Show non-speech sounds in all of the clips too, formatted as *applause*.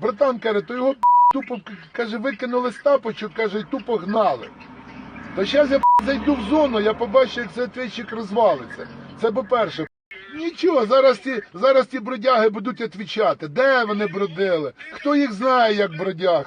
Братан каже, то його тупо каже, викинули з тапочок, каже, і тупо гнали. То зараз я зайду в зону, я побачу, як цей ответчик розвалиться. Це по-перше. Нічого, зараз ті, зараз ті бродяги будуть відвічати. Де вони бродили? Хто їх знає, як бродяг?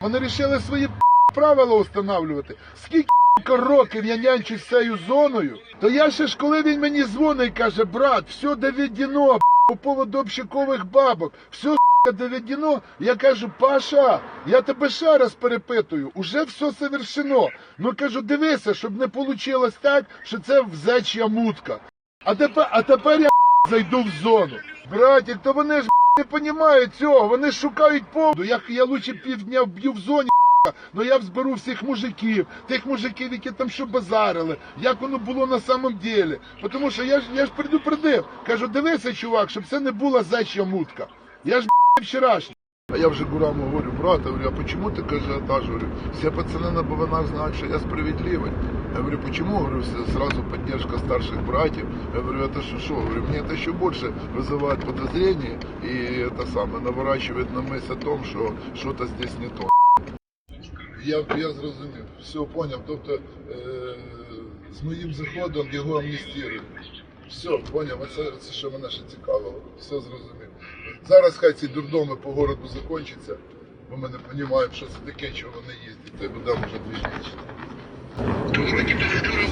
Вони вирішили свої правила встановлювати. Скільки років я нянчусь цією зоною, то я ще ж коли він мені дзвонить каже, брат, все доведено по поводу общакових бабок, все доведено. Я кажу, Паша, я тебе ще раз перепитую, уже все совершено. Ну кажу, дивися, щоб не вийшло так, що це взячя мутка. А тепер, а тепер я *laughs* зайду в зону. Братик, то вони ж *laughs* не розуміють цього, вони шукають поводу. Я, я лучше півдня вб'ю в зоні. *laughs* Ну я зберу всіх мужиків, тих мужиків, які там що базарили, як воно було на самом деле. Тому що я ж я ж предупредив. Кажу, дивися, чувак, щоб це не була зачя мутка. Я ж вчорашній. А я вже Гураму говорю, брат, я говорю, а почему ты ажиотаж? Говорю, все пацаны на БВНах знают, что я справедливый. Я говорю, почему? Говорю, с- сразу поддержка старших братьев. Я говорю, это что, что? Говорю, мне это еще больше вызывает подозрение и это самое, наворачивает на мысль о том, что что-то здесь не то. Я, я зрозумів, все поняв. Тобто е, з моїм заходом його амністірують. Все, поняв, оце, це що мене ще цікавило. Все зрозумів. Зараз хай ці дурдоми по городу закінчаться, бо ми не розуміємо, що це таке, чого вони їздять, і будемо вже двіжнічити. То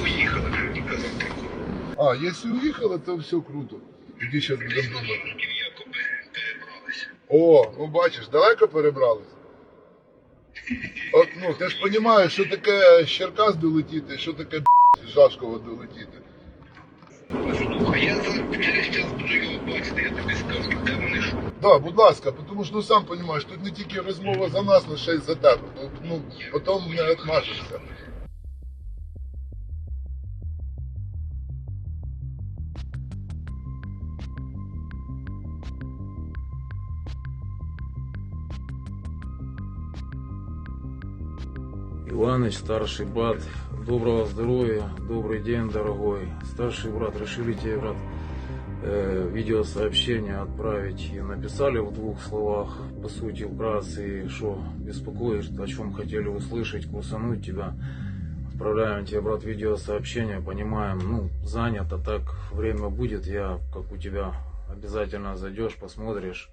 уехала, как прокурор. А, якщо уїхали, то все круто. Тоді зараз будемо думати. Перебралися. О, ну бачиш, далеко перебрались. От, ну, ти ж розумієш, що таке з Черкас долетіти, що таке з Жашкова долетіти. А я за через час буду його бачити, я тобі скажу, де вони що. Да, будь ласка, тому що ну сам розумієш, тут не тільки розмова за нас, але ще й за тебе. Ну, ну потім не відмажешся. Иваныч, старший брат, доброго здоровья, добрый день, дорогой. Старший брат, решили тебе, брат, э, видеосообщение отправить. И написали в двух словах, по сути, вкратце, что беспокоишь, о чем хотели услышать, курсануть тебя. Отправляем тебе, брат, видеосообщение, понимаем, ну, занято, так время будет, я, как у тебя, обязательно зайдешь, посмотришь.